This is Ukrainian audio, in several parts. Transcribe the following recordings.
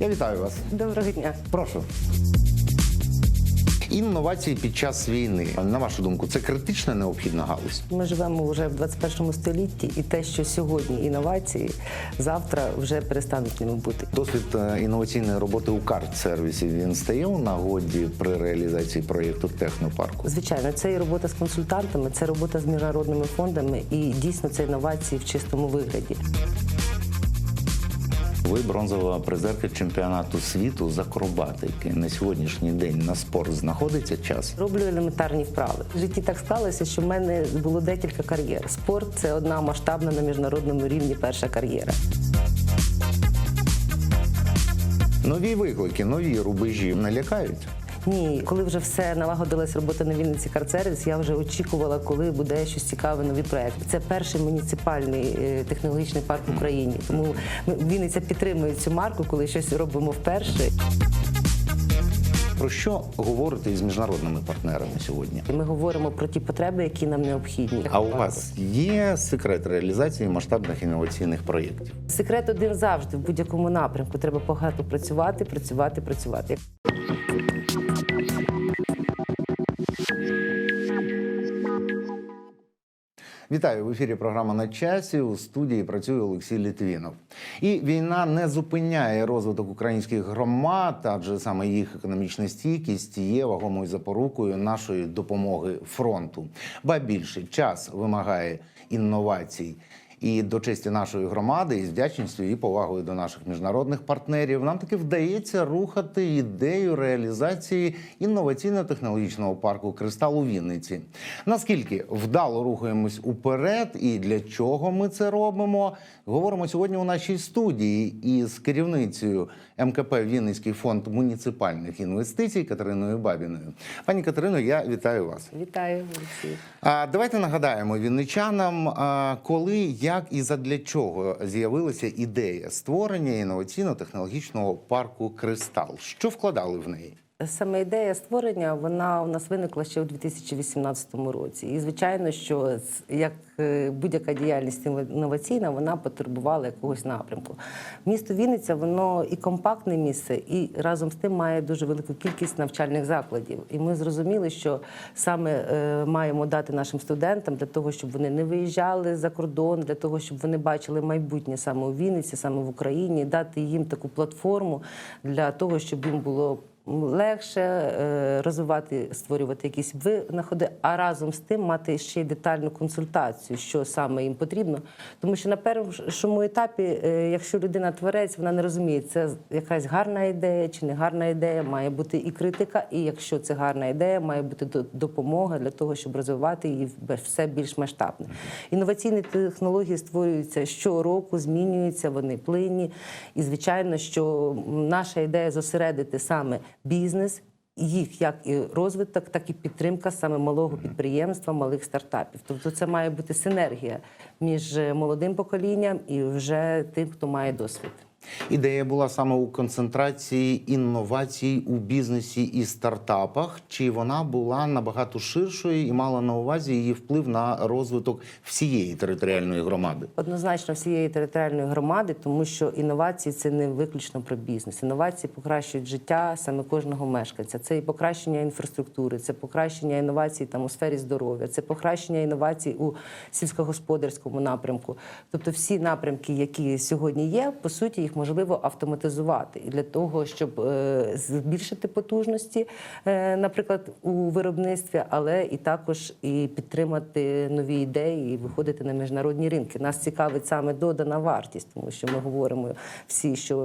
Я вітаю вас. Доброго дня. Прошу. Інновації під час війни. На вашу думку, це критична необхідна галузь? Ми живемо вже в 21 столітті, і те, що сьогодні інновації, завтра вже перестануть ними бути. Досвід е, інноваційної роботи у карт-сервісі він стає у нагоді при реалізації проєкту технопарку. Звичайно, це і робота з консультантами, це робота з міжнародними фондами, і дійсно це інновації в чистому вигляді. Ви бронзова призерка чемпіонату світу з акробатики. На сьогоднішній день на спорт знаходиться час. Роблю елементарні вправи. В житті так склалося, що в мене було декілька кар'єр. Спорт це одна масштабна на міжнародному рівні перша кар'єра. Нові виклики, нові рубежі не лякають. Ні, коли вже все налагодилась робота на Вінниці Карцервіс, я вже очікувала, коли буде щось цікаве, нові проекти. Це перший муніципальний е, технологічний парк в Україні. Тому Вінниця підтримує цю марку, коли щось робимо вперше. Про що говорити із міжнародними партнерами сьогодні? Ми говоримо про ті потреби, які нам необхідні. А у вас є секрет реалізації масштабних інноваційних проєктів? секрет один завжди в будь-якому напрямку. Треба багато працювати, працювати, працювати. Вітаю в ефірі. Програма на часі. У студії працює Олексій Літвінов. І війна не зупиняє розвиток українських громад, адже саме їх економічна стійкість є вагомою запорукою нашої допомоги фронту. Ба більше час вимагає інновацій. І до честі нашої громади, і з вдячністю і повагою до наших міжнародних партнерів, нам таки вдається рухати ідею реалізації інноваційно-технологічного парку Кристал у Вінниці. Наскільки вдало рухаємось уперед, і для чого ми це робимо? Говоримо сьогодні у нашій студії із керівницею МКП Вінницький фонд муніципальних інвестицій Катериною Бабіною. Пані Катерино, я вітаю вас. Вітаю, Олексій. Давайте нагадаємо вінничанам, коли, як і задля чого з'явилася ідея створення інноваційно-технологічного парку Кристал. Що вкладали в неї? Саме ідея створення вона у нас виникла ще у 2018 році. І звичайно, що як е, будь-яка діяльність інноваційна, вона потребувала якогось напрямку. Місто Вінниця воно і компактне місце, і разом з тим має дуже велику кількість навчальних закладів. І ми зрозуміли, що саме е, маємо дати нашим студентам для того, щоб вони не виїжджали за кордон, для того, щоб вони бачили майбутнє саме у Вінниці, саме в Україні, дати їм таку платформу для того, щоб їм було легше е, розвивати, створювати якісь винаходи, а разом з тим мати ще й детальну консультацію, що саме їм потрібно. Тому що на першому етапі, е, якщо людина творець, вона не розуміє, це якась гарна ідея чи не гарна ідея, має бути і критика, і якщо це гарна ідея, має бути до- допомога для того, щоб розвивати її все більш масштабно. Інноваційні технології створюються щороку, змінюються, вони плинні. І звичайно, що наша ідея зосередити саме бізнес. Їх як і розвиток, так і підтримка саме малого підприємства, малих стартапів. Тобто це має бути синергія між е, молодим поколінням і вже тим, хто має досвід. Ідея була саме у концентрації інновацій у бізнесі і стартапах, чи вона була набагато ширшою і мала на увазі її вплив на розвиток всієї територіальної громади? Однозначно всієї територіальної громади, тому що інновації це не виключно про бізнес. Інновації покращують життя саме кожного мешканця. Це і покращення інфраструктури, це покращення інновацій там у сфері здоров'я, це покращення інновацій у сільськогосподарському напрямку. Тобто, всі напрямки, які сьогодні є, по суті, їх можливо автоматизувати. І для того, щоб е, збільшити потужності, е, наприклад, у виробництві, але і також і підтримати нові ідеї і виходити на міжнародні ринки. Нас цікавить саме додана вартість, тому що ми говоримо всі, що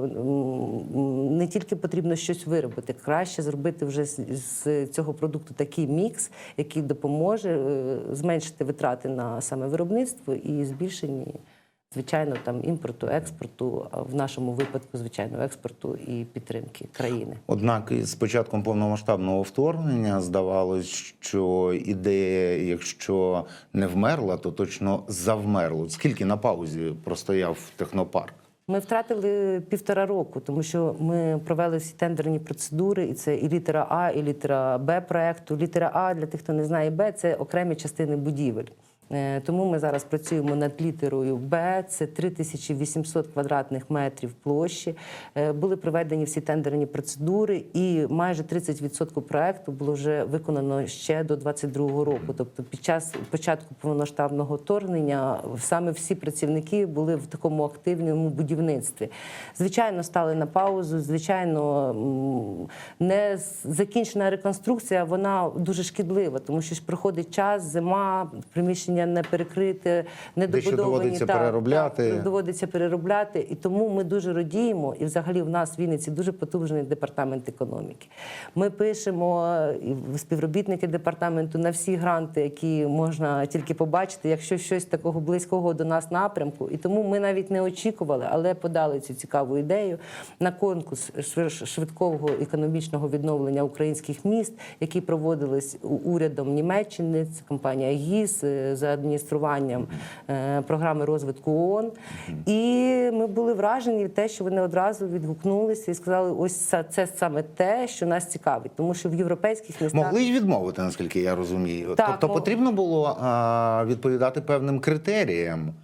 не тільки потрібно щось виробити, краще зробити вже з, з цього продукту такий мікс, який допоможе е, зменшити витрати на саме виробництво і збільшені. Звичайно, там імпорту, експорту, а в нашому випадку, звичайно, експорту і підтримки країни. Однак із початком повномасштабного вторгнення здавалось, що ідея, якщо не вмерла, то точно завмерла. Скільки на паузі простояв технопарк? Ми втратили півтора року, тому що ми провели всі тендерні процедури, і це і літера А, і літера Б проекту. Літера А для тих, хто не знає Б, це окремі частини будівель. Е, Тому ми зараз працюємо над літерою Б. Це 3800 квадратних метрів площі. Е, Були проведені всі тендерні процедури, і майже 30% проекту було вже виконано ще до 2022 року. Тобто, під час початку повномасштабного вторгнення саме всі працівники були в такому активному будівництві. Звичайно, стали на паузу. Звичайно, не закінчена реконструкція, вона дуже шкідлива, тому що проходить час, зима, приміщення не перекрите, не добудовані. доводиться Так, переробляти. так, доводиться переробляти. І тому ми дуже радіємо. І взагалі в нас в Вінниці дуже потужний департамент економіки. Ми пишемо е, співробітники департаменту на всі гранти, які можна тільки побачити, якщо щось такого близького до нас напрямку. І тому ми навіть не очікували, але подали цю цікаву ідею на конкурс швидкого економічного відновлення українських міст, які проводились урядом Німеччини. Це компанія ГІС е, за адмініструванням е, програми розвитку ООН. І ми були вражені те, що вони одразу відгукнулися і сказали: ось це, це саме те, що нас цікавить, тому що в європейських містах Могли й відмовити, наскільки я розумію. Так, тобто мог... потрібно було а, відповідати певним критеріям.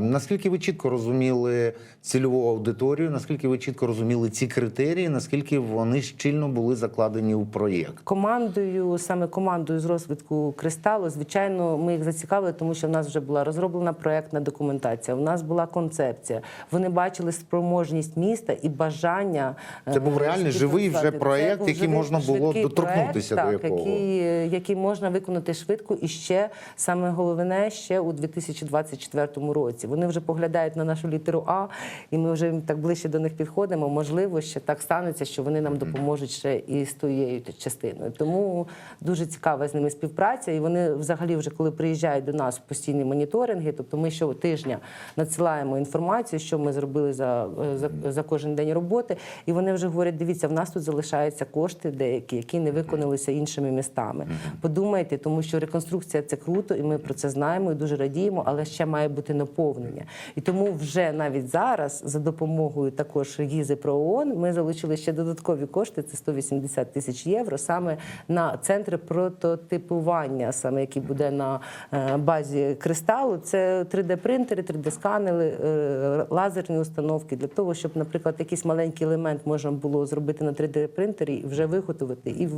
Наскільки ви чітко розуміли цільову аудиторію, наскільки ви чітко розуміли ці критерії, наскільки вони щільно були закладені у проєкт? командою, саме командою з розвитку кристалу, звичайно, ми їх зацікавили, тому що в нас вже була розроблена проектна документація. У нас була концепція. Вони бачили спроможність міста і бажання. Це був е, реальний живий вже проект, який можна було доторкнутися проект, до так, якого. Який, е, який можна виконати швидко і ще саме головне ще у 2024 році. Вони вже поглядають на нашу літеру А, і ми вже так ближче до них підходимо. Можливо, ще так станеться, що вони нам допоможуть ще і з тією частиною. Тому дуже цікава з ними співпраця. І вони взагалі, вже коли приїжджають до нас в постійні моніторинги, тобто ми щотижня надсилаємо інформацію, що ми зробили за, за, за кожен день роботи. І вони вже говорять: дивіться, в нас тут залишаються кошти деякі, які не виконалися іншими містами. Подумайте, тому що реконструкція це круто, і ми про це знаємо і дуже радіємо, але ще має бути наповнення. І тому вже навіть зараз, за допомогою також гізи про ООН, ми залучили ще додаткові кошти. Це 180 тисяч євро, саме на центри прототипування, саме який буде на е, базі кристалу. Це 3D-принтери, 3D-сканери, е, лазерні установки для того, щоб, наприклад, якийсь маленький елемент можна було зробити на 3D-принтері і вже виготовити. І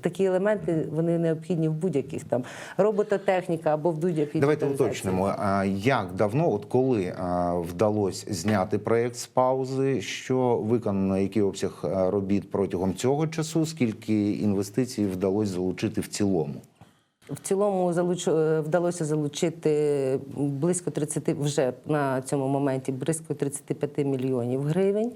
такі елементи вони необхідні в будь-яких там робототехніка або в будь-якій Давайте уточнимо, як давно, от коли вдалося зняти проєкт з паузи, що виконано, який обсяг робіт протягом цього часу, скільки інвестицій вдалося залучити в цілому? В цілому е, вдалося залучити близько 30, вже на цьому моменті близько 35 мільйонів гривень.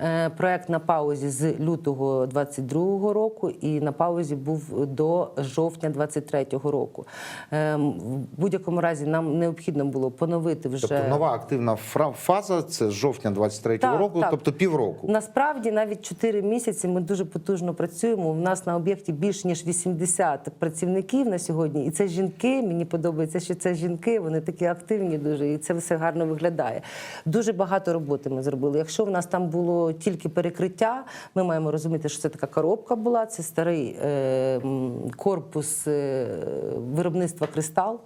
Е, Проект на паузі з лютого 22 року і на паузі був до жовтня 23 року. Е, В будь-якому разі нам необхідно було поновити вже Тобто нова активна фаза це з жовтня 23-го року, так. тобто півроку. Насправді навіть 4 місяці ми дуже потужно працюємо. У нас на об'єкті більш ніж 80 працівників на сьогодні. І це жінки. Мені подобається, що це жінки. Вони такі активні дуже, і це все гарно виглядає. Дуже багато роботи ми зробили. Якщо в нас там було тільки перекриття, ми маємо розуміти, що це така коробка була. Це старий е, корпус е, виробництва кристал.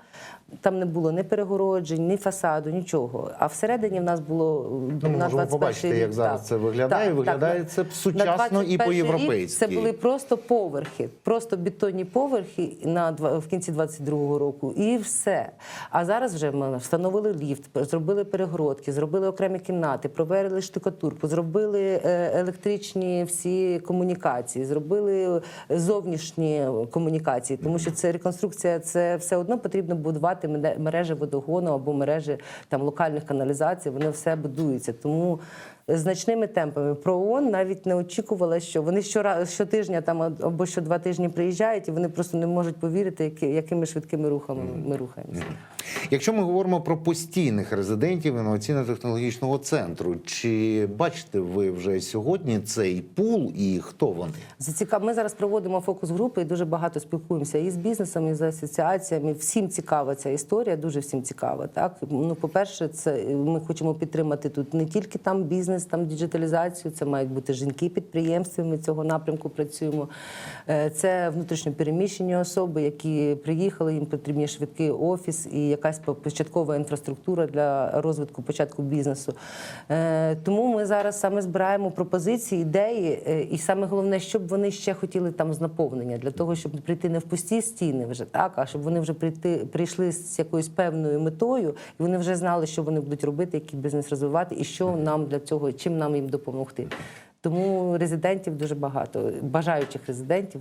Там не було ні перегороджень, ні фасаду, нічого. А всередині в нас було Ну, на можемо 21 побачити, рік, як зараз так. це виглядає. Так, Виглядає так. це сучасно і по-європейськи. Це були просто поверхи, просто бетонні поверхи на в кінці 22-го року, і все. А зараз вже ми встановили ліфт, зробили перегородки, зробили окремі кімнати, провели штукатурку, зробили е, електричні всі комунікації, зробили зовнішні комунікації, тому що це реконструкція, це все одно потрібно будувати мене- мережі водогону або мережі там локальних каналізацій. Вони все будуються. Тому значними темпами про ООН навіть не очікувала, що вони щора щотижня там або що два тижні приїжджають, і вони просто не можуть повірити, якими швидкими рухами ми рухаємося. Якщо ми говоримо про постійних резидентів інноваційно-технологічного центру, чи бачите ви вже сьогодні цей пул і хто вони? Зацікав... Ми зараз проводимо фокус групи і дуже багато спілкуємося і з бізнесом, і з асоціаціями. Всім цікава ця історія, дуже всім цікава. Так ну, по-перше, це ми хочемо підтримати тут не тільки там бізнес, там діджиталізацію. Це мають бути жінки підприємстві. Ми цього напрямку працюємо. Е, Це внутрішньо переміщені особи, які приїхали. Їм потрібні швидкий офіс і якась початкова інфраструктура для розвитку початку бізнесу. Е, Тому ми зараз саме збираємо пропозиції, ідеї, е, і саме головне, щоб вони ще хотіли там з наповнення для того, щоб прийти не в пусті стіни вже так, а щоб вони вже прийти прийшли з якоюсь певною метою, і вони вже знали, що вони будуть робити, який бізнес розвивати, і що нам для цього, чим нам їм допомогти. Тому резидентів дуже багато, бажаючих резидентів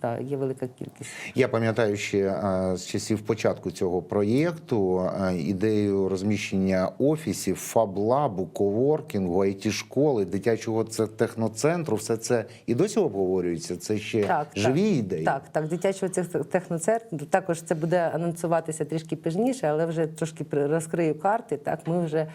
та є велика кількість. Я пам'ятаю ще е, з часів початку цього проєкту е, ідею розміщення офісів, фаблабу, коворкінгу, it школи, дитячого техноцентру. Все це і досі обговорюється. Це ще живі так, ідеї. Так, так, дитячого тех- техноцентру. Також це буде анонсуватися трішки пізніше, але вже трошки розкрию карти. Так, ми вже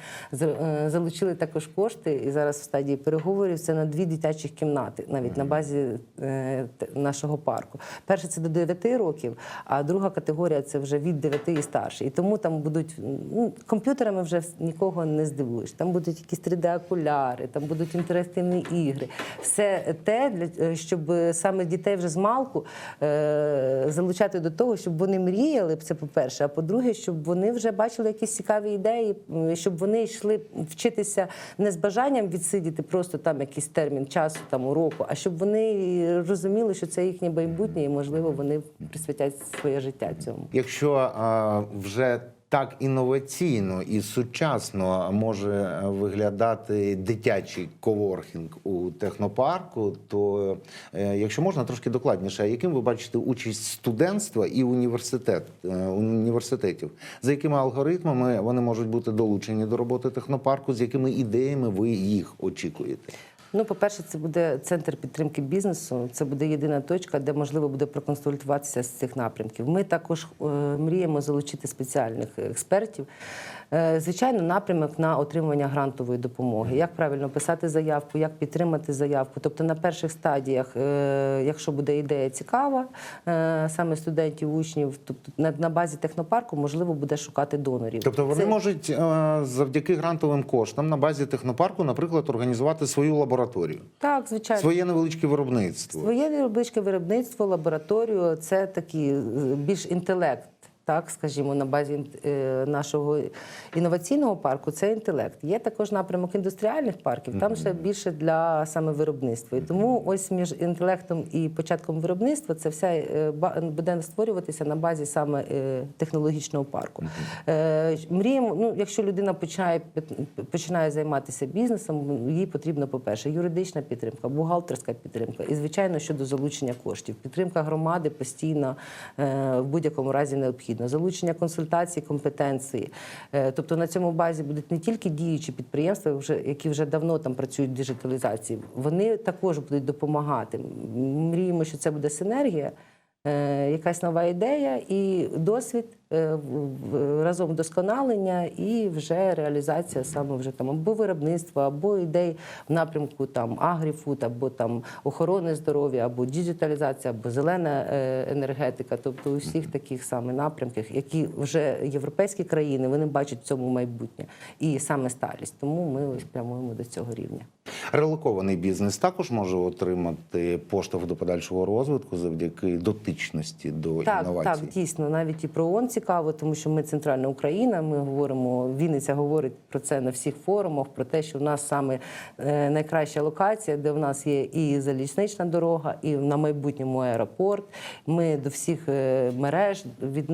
е, залучили також кошти і зараз в стадії переговорів. Це на дві дитячих кімнати, навіть на базі е, нашого парку. Перше це до 9 років, а друга категорія це вже від 9 і старше. І тому там будуть ну, комп'ютерами вже нікого не здивуєш. Там будуть якісь 3D-окуляри, там будуть інтерактивні ігри. Все те, для е, щоб саме дітей вже з малку е, залучати до того, щоб вони мріяли. Це по-перше. А по-друге, щоб вони вже бачили якісь цікаві ідеї, щоб вони йшли вчитися не з бажанням відсидіти просто там якийсь термін часу, там уроку, а щоб вони розуміли, що це їхнє майбутнє, і можливо вони присвятять своє життя цьому. Якщо е, вже так інноваційно і сучасно може виглядати дитячий коворкінг у технопарку, то е, якщо можна трошки докладніше, а яким ви бачите участь студентства і університет е, університетів, за якими алгоритмами вони можуть бути долучені до роботи технопарку, з якими ідеями ви їх очікуєте? Ну, по-перше, це буде центр підтримки бізнесу. Це буде єдина точка, де можливо буде проконсультуватися з цих напрямків. Ми також е, мріємо залучити спеціальних експертів. Е, звичайно, напрямок на отримання грантової допомоги. Як правильно писати заявку, як підтримати заявку. Тобто на перших стадіях, е, якщо буде ідея цікава, е, саме студентів, учнів, тобто на, базі технопарку можливо буде шукати донорів. Тобто вони Це- можуть завдяки грантовим коштам на базі технопарку, наприклад, організувати свою лабораторію, так, звичайно. своє невеличке виробництво. Своє невеличке виробництво, лабораторію це такий е, більш інтелект. Так, скажімо, на базі е, нашого інноваційного парку це інтелект. Є також напрямок індустріальних парків, там ще більше для саме виробництва. І тому ось між інтелектом і початком виробництва це все е, буде створюватися на базі саме е, технологічного парку. Мріємо, ну якщо людина починає починає займатися бізнесом, їй потрібно, по-перше, юридична підтримка, бухгалтерська підтримка і, звичайно, щодо залучення коштів. Підтримка громади постійно в будь-якому разі необхідна. Залучення консультацій, компетенції. Е, Тобто на цьому базі будуть не тільки діючі підприємства, які вже давно там працюють в діджиталізації, вони також будуть допомагати. Мріємо, що це буде синергія. е, Якась нова ідея і досвід разом вдосконалення і вже реалізація саме вже там або виробництва, або ідей в напрямку там агріфуд, або там охорони здоров'я, або діджиталізація, або зелена е, енергетика. Тобто у всіх таких саме напрямках, які вже європейські країни вони бачать в цьому майбутнє і саме сталість. Тому ми ось прямуємо до цього рівня. Релокований бізнес також може отримати поштовх до подальшого розвитку завдяки дотичності до Так, інновацій. так, дійсно, навіть і про ООН цікаво, тому що ми центральна Україна. Ми говоримо, Вінниця говорить про це на всіх форумах, про те, що в нас саме е, найкраща локація, де в нас є і залізнична дорога, і на майбутньому аеропорт. Ми до всіх е, мереж від,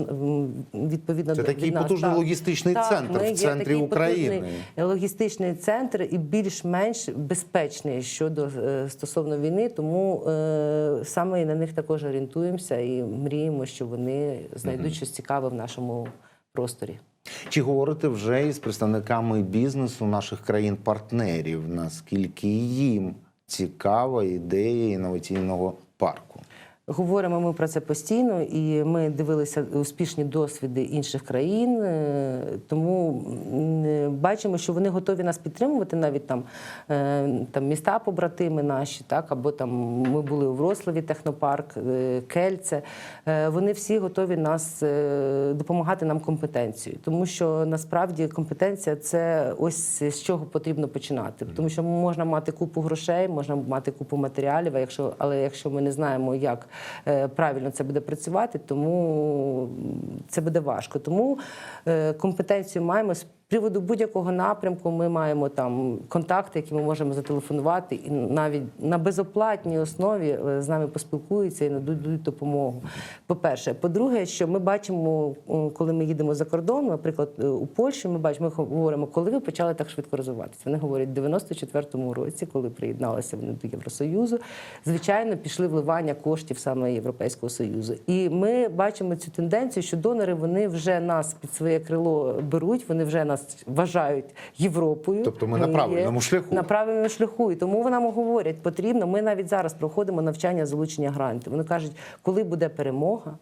відповідно Це до такий від нас, потужний так. логістичний Так, центр ми в є центрі такий України. логістичний центр і більш-менш безпечний щодо е, стосовно війни. Тому е, саме і на них також орієнтуємося і мріємо, що вони знайдуть щось цікаве в нашому просторі. Чи говорите вже із представниками бізнесу наших країн-партнерів, наскільки їм цікава ідея інноваційного парку? Говоримо ми про це постійно, і ми дивилися успішні досвіди інших країн. е, Тому е, бачимо, що вони готові нас підтримувати, навіть там, е, там міста побратими наші, так або там ми були у Врославі, технопарк, Кельце. Вони всі готові нас допомагати нам компетенцією, тому що насправді компетенція це ось з чого потрібно починати. Тому що можна мати купу грошей, можна мати купу матеріалів, а якщо але якщо ми не знаємо, як правильно це буде працювати, тому це буде важко. Тому е, компетенцію маємо приводу будь-якого напрямку. Ми маємо там контакти, які ми можемо зателефонувати, і навіть на безоплатній основі е, з нами поспілкуються і нададуть допомогу. По-перше, по-друге, що ми бачимо, коли ми їдемо за кордон, наприклад, е, у Польщі, ми бачимо, ми говоримо, коли ви почали так швидко розвиватися. Вони говорять, в 94-му році, коли приєдналися вони до Євросоюзу, звичайно, пішли вливання коштів саме Європейського союзу. І ми бачимо цю тенденцію, що донори вони вже нас під своє крило беруть, вони вже нас вважають Європою. Тобто ми на правильному шляху. На правильному шляху. І тому вона говорять, потрібно. Ми навіть зараз проходимо навчання залучення грантів. Вони кажуть, коли буде перемога.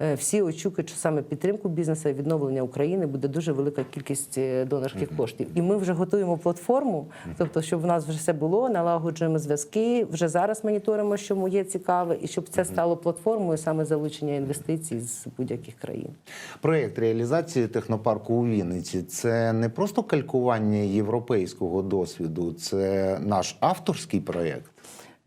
Е, Всі очікують, що саме підтримку бізнесу і відновлення України буде дуже велика кількість е, донорських коштів. І ми вже готуємо платформу, тобто, щоб в нас вже все було, налагоджуємо зв'язки. Вже зараз моніторимо, що є цікаве, і щоб це стало платформою саме залучення інвестицій з будь-яких країн. Проєкт реалізації технопарку у Вінниці це не просто калькування європейського досвіду, це наш авторський проєкт.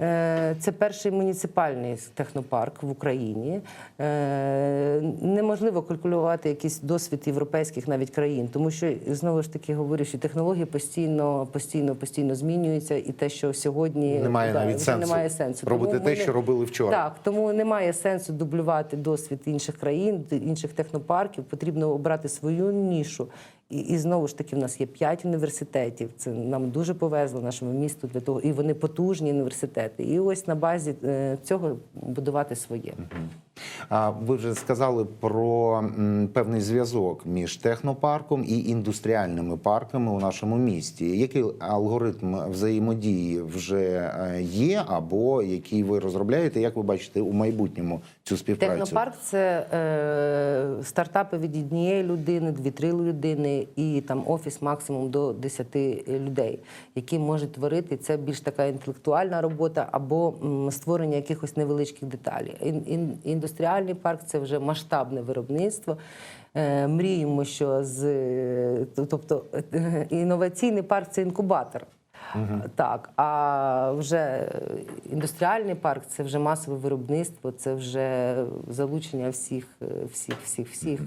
Е, Це перший муніципальний технопарк в Україні. Е, Неможливо калькулювати якийсь досвід європейських навіть країн, тому що знову ж таки говорю, що технології постійно, постійно, постійно змінюються, і те, що сьогодні Немає да, навіть сенсу немає сенсу робити Тому те, ми що робили вчора. Так, тому немає сенсу дублювати досвід інших країн, інших технопарків. Потрібно обрати свою нішу. І, і знову ж таки, в нас є п'ять університетів. Це нам дуже повезло нашому місту для того, і вони потужні університети. І ось на базі е, цього будувати своє. А ви вже сказали про певний зв'язок між технопарком і індустріальними парками у нашому місті. Який алгоритм взаємодії вже е, є, або який ви розробляєте? Як ви бачите у майбутньому цю співпрацю? Технопарк це е, стартапи від однієї людини, дві-три людини, і там офіс максимум до 10 людей, які можуть творити. Це більш така інтелектуальна робота або м, створення якихось невеличких деталей. Ін, ін, індустріальний парк це вже масштабне виробництво. Е, мріємо, що з е, тобто е, інноваційний парк це інкубатор. Так, а вже індустріальний парк це вже масове виробництво, це вже залучення всіх, е, всіх, всіх, всіх,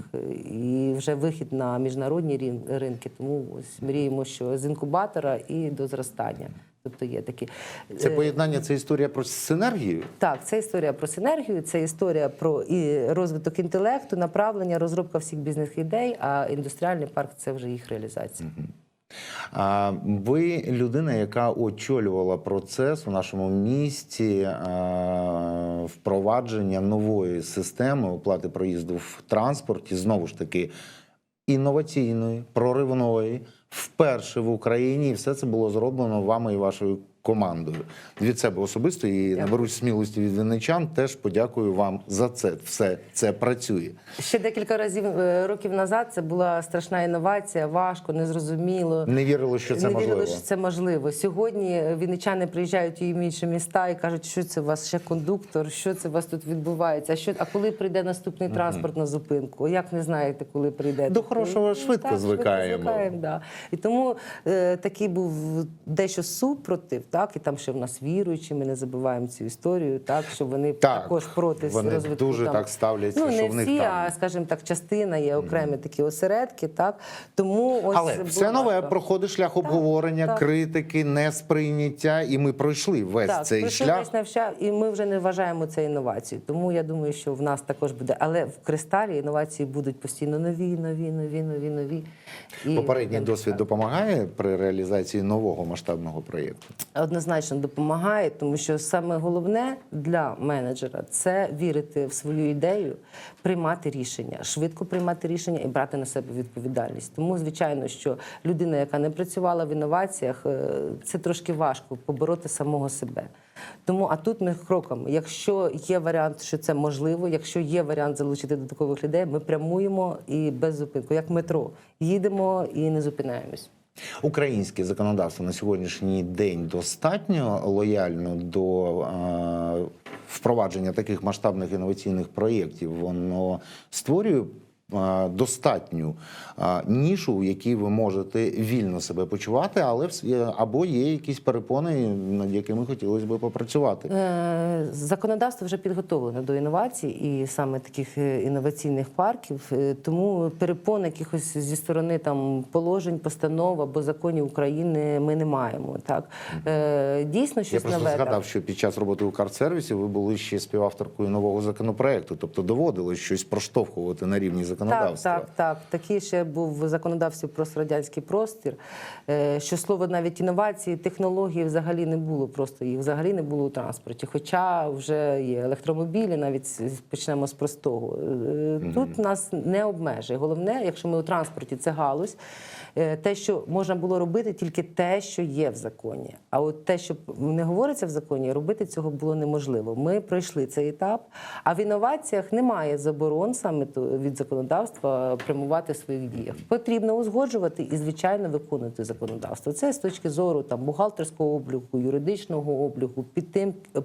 і вже вихід на міжнародні ринки. Тому ось мріємо, що з інкубатора і до зростання. Тобто є такі Це Е, поєднання, це історія про синергію. так, це історія про синергію, це історія про і розвиток інтелекту, направлення, розробка всіх бізнес-ідей. А індустріальний парк це вже їх реалізація. А ви людина, яка очолювала процес у нашому місті впровадження нової системи оплати проїзду в транспорті, знову ж таки, інноваційної, проривної, вперше в Україні, і все це було зроблено вами і вашою командою. Від себе особисто і наберусь смілості від вінничан. Теж подякую вам за це. Все це працює. Ще декілька разів е, років назад це була страшна інновація, важко, незрозуміло. Не вірили, що це не можливо. вірили, що це можливо. Сьогодні вінничани приїжджають у інші міста і кажуть, що це у вас ще кондуктор, що це у вас тут відбувається. А що а коли прийде наступний транспорт на зупинку? Як не знаєте, коли прийде До хорошого швидко так, звикаємо. звикаємо, да. І тому е, такий був дещо супротив, так і там ще в нас віруючі. Ми не забуваємо цю історію, так що вони Так, також проти вони розвитку дуже там. так ставляться, Ну що не в них всі, там. а скажімо так, частина є окремі такі осередки. Так тому ось Але все нове проходить шлях обговорення, так. критики, несприйняття, і ми пройшли весь Так, цей пройшли шлях. весь і ми вже не вважаємо це інновацією. Тому я думаю, що в нас також буде. Але в кристалі інновації будуть постійно нові, нові, нові, нові, нові. І Попередній досвід так. допомагає при реалізації нового масштабного проєкту. Однозначно допомагає, тому що саме головне для менеджера це вірити в свою ідею, приймати рішення, швидко приймати рішення і брати на себе відповідальність. Тому, звичайно, що людина, яка не працювала в інноваціях, е, це трошки важко побороти самого себе. Тому а тут ми кроками. Якщо є варіант, що це можливо, якщо є варіант залучити додаткових людей, ми прямуємо і без зупинку, як метро. Їдемо і не зупинаємось. Українське законодавство на сьогоднішній день достатньо лояльно до е, впровадження таких масштабних інноваційних проєктів. Воно створює достатню е, нішу, в якій ви можете вільно себе почувати, але вс- або є якісь перепони, над якими хотілося би попрацювати. Е, Законодавство вже підготовлено до інновацій і саме таких е, інноваційних парків. Е, Тому перепон якихось зі сторони там положень, постанов або законів України ми не маємо. Так Е, дійсно Я просто згадав, що під час роботи у картсервісі ви були ще співавторкою нового законопроекту, тобто доводилось щось проштовхувати на рівні Так, законодавства. так, так. Такий ще був в законодавстві про радянський простір. е, Що слово навіть інновації, технології взагалі не було. Просто їх взагалі не було у транспорті. Хоча вже є електромобілі, навіть почнемо з простого. Е, Тут нас не обмежує. Головне, якщо ми у транспорті, це галузь. Е, Те, що можна було робити, тільки те, що є в законі. А от те, що не говориться в законі, робити цього було неможливо. Ми пройшли цей етап. А в інноваціях немає заборон саме від законодавства прямувати своїх діях. Потрібно узгоджувати і, звичайно, виконувати законодавство. Це з точки зору там бухгалтерського обліку, юридичного обліку,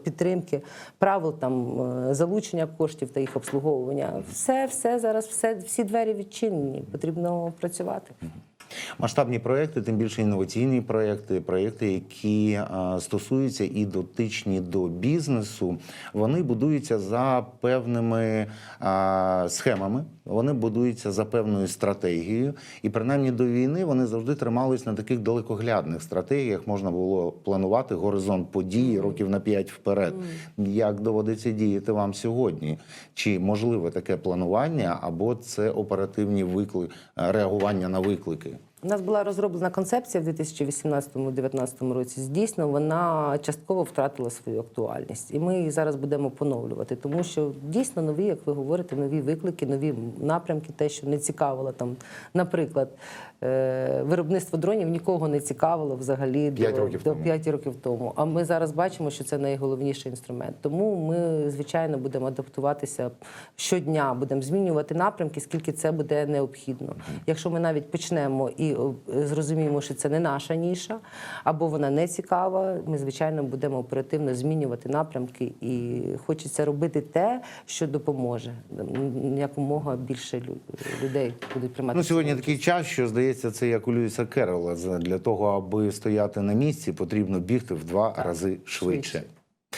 підтримки правил там е, залучення коштів та їх обслуговування. Все, все зараз, все, всі двері відчинені. Потрібно працювати. Масштабні проекти, тим більше інноваційні проекти, проекти, які стосуються і дотичні до бізнесу, вони будуються за певними схемами, вони будуються за певною стратегією. І принаймні до війни вони завжди тримались на таких далекоглядних стратегіях. Можна було планувати горизонт події років на п'ять вперед. Як доводиться діяти вам сьогодні? Чи можливе таке планування, або це оперативні викли... реагування на виклики? У нас була розроблена концепція в 2018-2019 році. Дійсно, вона частково втратила свою актуальність, і ми її зараз будемо поновлювати, тому що дійсно нові, як ви говорите, нові виклики, нові напрямки, те, що не цікавило там, наприклад, виробництво дронів нікого не цікавило взагалі до, років до тому. років тому. А ми зараз бачимо, що це найголовніший інструмент. Тому ми, звичайно, будемо адаптуватися щодня, будемо змінювати напрямки, скільки це буде необхідно. Якщо ми навіть почнемо і зрозуміємо, що це не наша ніша, або вона не цікава, ми звичайно будемо оперативно змінювати напрямки, і хочеться робити те, що допоможе якомога більше лю- людей будуть приймати. Ну, сьогодні такий час, що здається, це як у Льюіса Керрола. Для того, аби стояти на місці, потрібно бігти в два рази швидше. Швидше.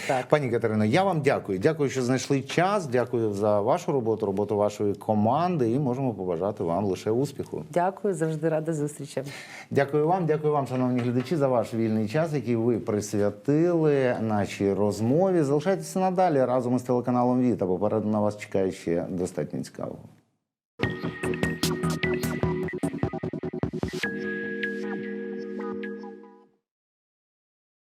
Так. Пані Катерино, я вам дякую. Дякую, що знайшли час. Дякую за вашу роботу, роботу вашої команди. І можемо побажати вам лише успіху. Дякую, завжди рада зустрічам. Дякую вам, дякую вам, шановні глядачі, за ваш вільний час, який ви присвятили нашій розмові. Залишайтеся надалі разом із телеканалом Віта. Попереду на вас чекає ще достатньо цікавого.